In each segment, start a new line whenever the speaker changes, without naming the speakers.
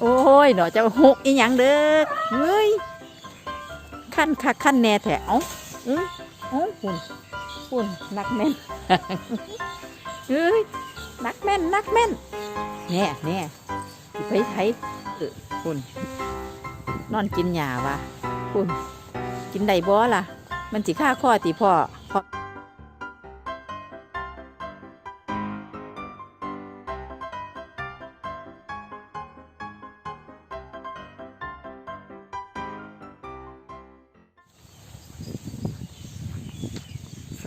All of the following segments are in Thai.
โอ้ยเนาะเจ้าหกอีหยังเด้อเฮ้ยขั้นคักขั้นแน่แถวอืออือหุ่นหุ่นนักแม่นเฮ้ยนักแม่นนักแม่นแน่แน่ไปไทยเออหุ่นนอนกินหญ้าวะหุ่นกินได้บ่ล่ะ มันสิฆ่าข้อติพ่อ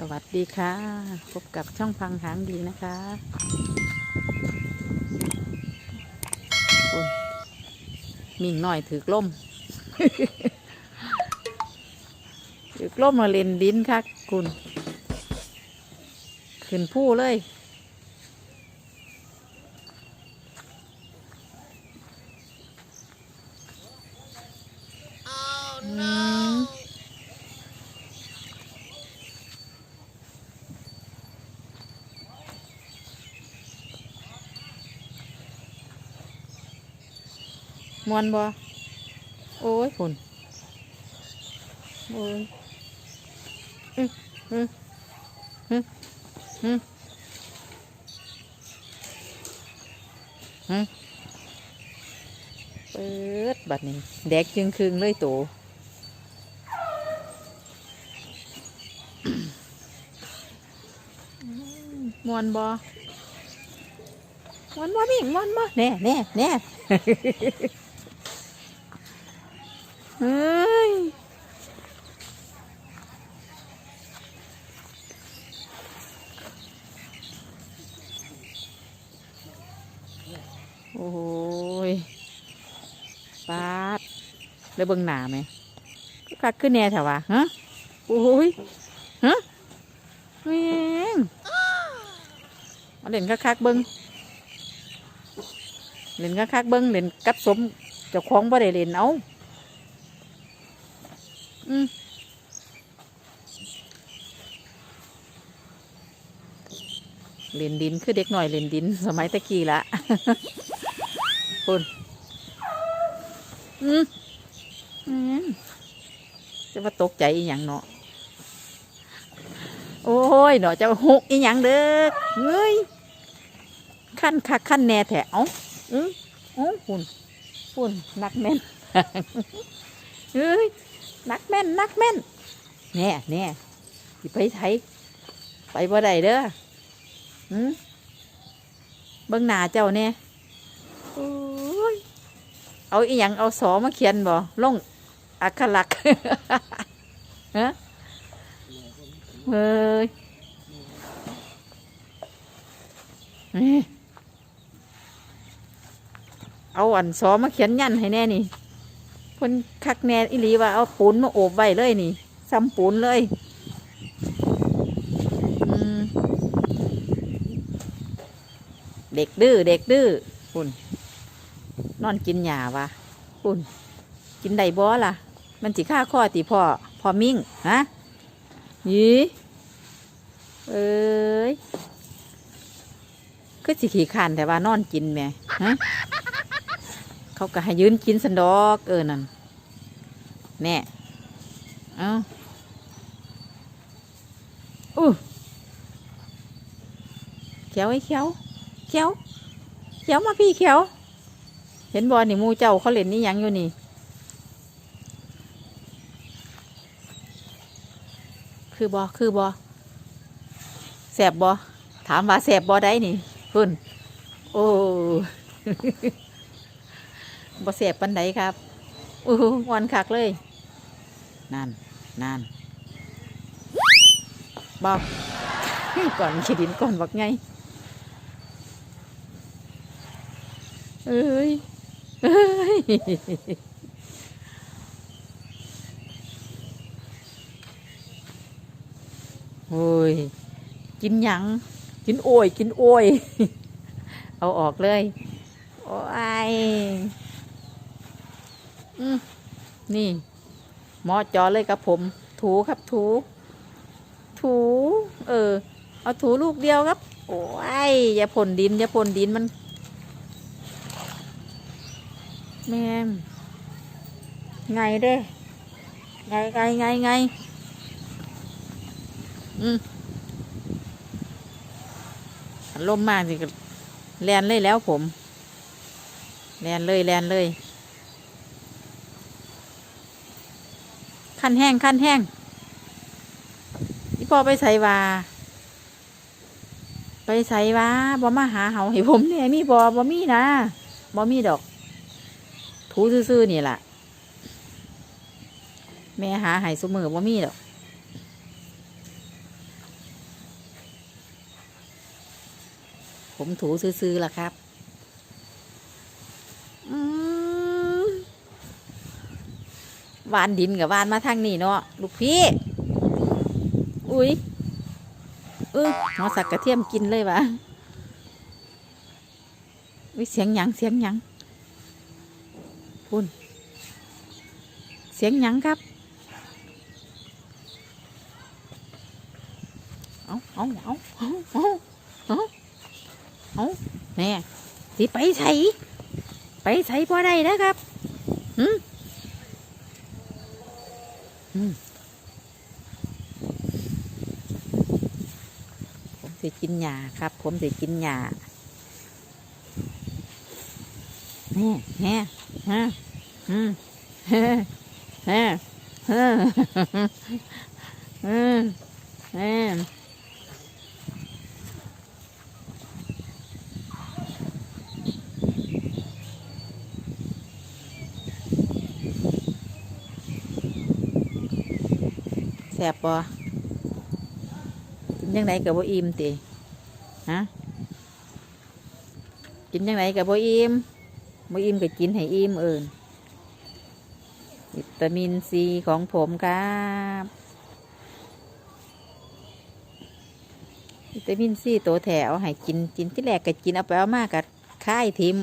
สวัสดีค่ะ พบกับช่องพังหางดีนะคะคุณมิ่งหน่อยถือกล่ม ถือกล่มมาเล่นดินค่ะคุณ ขึ้นผู้เลย มวนบ่โอ้ยฝุ่นโอ้ยอืออืออืออืออือเปิดบัดนี้ แดกจึงครึงเลยโตมวนบ่มวนบ่มิ่งมวนบ่แน่แน่แน่ เฮ้ยโอ้ยปาดแล้วเบิ่งหนาไหมก็คักขึ้นแน่แถวะฮะโอ้ยฮะแม่งเอาเล่นคักๆเบิ่งเล่นคักๆเบิ่งเล่นกับสมเจ้าของบ่ได้เล่นเอา อืมเล่นดินคือเด็กหน่อยเล่นดิน สมัยตะกี้ละคุณอืมอืมจะว่าตกใจอีหยังเนาะโอ้ยเนาะจะหกอีหยังเด้อเฮ้ยขั้นคักขั้นแน่แถวอืออือหุ่นหุ่นนักแม่นเฮ้ย นักแม่นนักแม่นแน่แน่ไปไทยไปบ่ได้เด้อหืมเบิ่งหน้าเจ้าเนี่ยโอ้ยเอาอีหยังเอาสอมาเขียนบ่ลงอักขลักฮะเฮ้ยเอาอันสอมาเขียนยันให้แน่นี่ เพิ่นคักแน่อีหลีว่าเอาปูนมาโอบไว้เลยนี่ซ้ำปูนเลยเด็กดื้อเด็กดื้อคุณนอนกินหญ้าวะคุณกินไดบ่ล่ะ มันสิฆ่าข้อติพ่อพ่อมิ่งฮะยีเอ้ยคือสิขี้ขานแต่ว่านอนกินแหม่ฮะ เขาก็ให้ยืนกินสันดอกเออนั่นแน่เอ้าอู้เขียวไอ้เขียวเขียวเขียวมาพี่เขียว เห็นบอลนี่มูเจ้าเขาเล่นนี่ยังอยู่นี่คือบอคือบอแสบบอถามว่าแสบบอได้นี่พุ่นโอ้ บ่เสียบปันไดครับอู้หูวันคักเลยนั่นนั่นบอกก่อนขีดินก่อนบอกไงเอ้ยเอ้ยโอ้ยกินหยังกินโอยกินโอยเอาออกเลย โอ้ย อืมนี่หมอจอเลยครับผม ถูครับถู ถู เออ เอาถูลูกเดียวครับ โอ้ยอย่าพ่นดินอย่าพ่นดินมัน แมงไงเด้ไงไงไงไงอืมลมมากสิแลนเลยแล้วผม แลนเลยแลนเลย ขั้นแห้งขั้นแห้งนี่พอไปใส่วาไปใส่วาบ่มาหาเห่าให้ผมเนี่ยมีบ่บ่มีนะบ่มีดอก ถูซื่อๆนี่แหละแม่หาให้สมือบ่มีดอกผมถูซื่อๆล่ะครับ อืม วานดินกับวานมาทางนี้เนาะลูกพี่ อุ้ยเออหมอสักกระเทียมกินเลยวะวิเสียงหยังเสียงหยังพุ่นเสียงหยังครับ เอาเอาเอาเอาเอาเอาเอาแม่สิไปใส่ไปใส่พอได้นะครับ หืม ผมสิกินหญ้าครับ ผมสิกินหญ้านี่แน่ฮะอืมเฮ้เฮ้เฮ้เฮ้เแสบปะกินยังไงกับบ่อิ่มติฮะกินยังไงกับบ่อิ่มบ่อิ่มก็กินให้อิ่มเอิญวิตามินซีของผมครับวิตามินซีตัวแถวให้กินกินที่แรกก็กินเอาไปเอามากกับค่ายทิม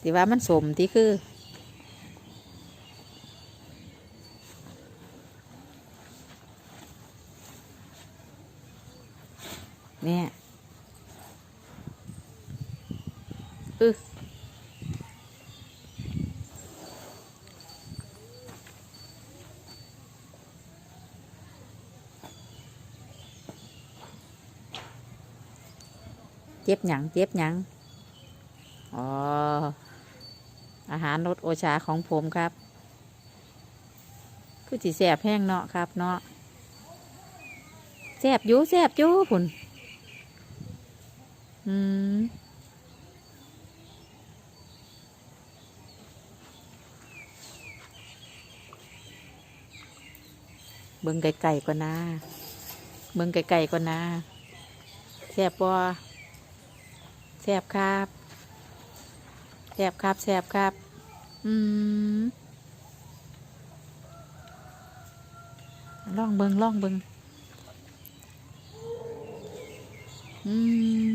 สิว่ามันสมที่คือ เนี่ยอึเจ็บหยังเจ็บหยังอ๋อ อาหารรสโอชาของผมครับ คือจีแสบแห้งเนาะครับเนาะแสบอยู่แสบอยู่พุ่น อืมเบิ่งไก่ๆก่อนนะ เบิ่งไก่ๆก่อนนะแสบบ่แซบครับแซบครับแซบครับ อืมล่องเบิงล่องเบิงอืม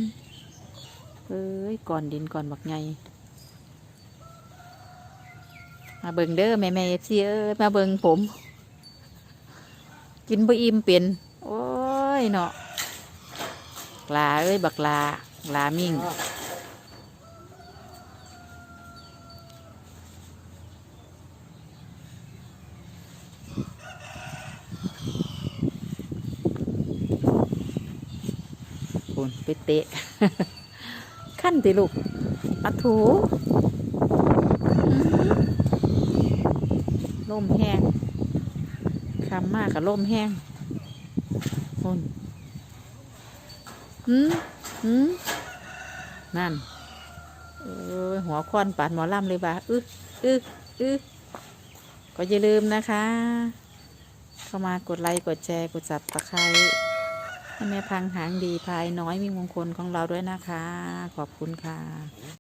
เอ้ยก่อนดินก่อนบักไงมาเบิงเด้อแม่แม่เอฟซีเอ้ยมาเบิงผม กินบ่อิ่มเป็น โอ้ยเนาะลาเอ้ยบักลาลามิ่งคุณไปเตะ ขั้นติลูกอะถูลมแห้งคำมากกับลมแห้งคุณหืมหืมนั่นเออหัวควันปาดหมอล่ำเลยบ่าอึอึอึก็อย่าลืมนะคะ เข้ามากดไลค์ กดแชร์ กดจับตะไคร้ แม่พังหางดีพายน้อยมีมงคลของเราด้วยนะคะ ขอบคุณค่ะ